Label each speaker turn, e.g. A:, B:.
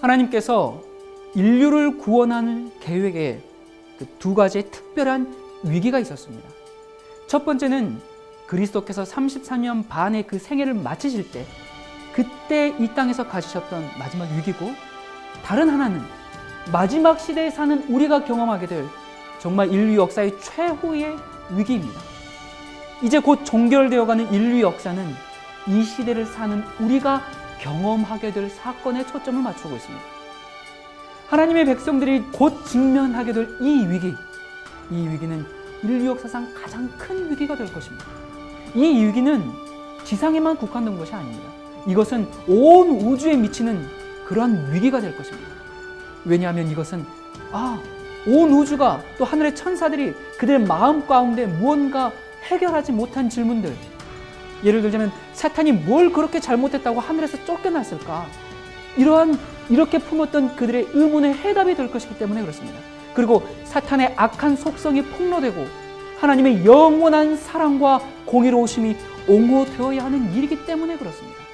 A: 하나님께서 인류를 구원하는 계획에 그 두 가지의 특별한 위기가 있었습니다. 첫 번째는 그리스도께서 33년 반의 그 생애를 마치실 때 그때 이 땅에서 가지셨던 마지막 위기고 다른 하나는 마지막 시대에 사는 우리가 경험하게 될 정말 인류 역사의 최후의 위기입니다. 이제 곧 종결되어가는 인류 역사는 이 시대를 사는 우리가 경험하게 될 사건에 초점을 맞추고 있습니다. 하나님의 백성들이 곧 직면하게 될 이 위기, 이 위기는 인류 역사상 가장 큰 위기가 될 것입니다. 이 위기는 지상에만 국한된 것이 아닙니다. 이것은 온 우주에 미치는 그러한 위기가 될 것입니다. 왜냐하면 이것은 아, 온 우주가 또 하늘의 천사들이 그들의 마음 가운데 무언가 해결하지 못한 질문들. 예를 들자면 사탄이 뭘 그렇게 잘못했다고 하늘에서 쫓겨났을까? 이러한 이렇게 품었던 그들의 의문의 해답이 될 것이기 때문에 그렇습니다. 그리고 사탄의 악한 속성이 폭로되고 하나님의 영원한 사랑과 공의로우심이 옹호되어야 하는 일이기 때문에 그렇습니다.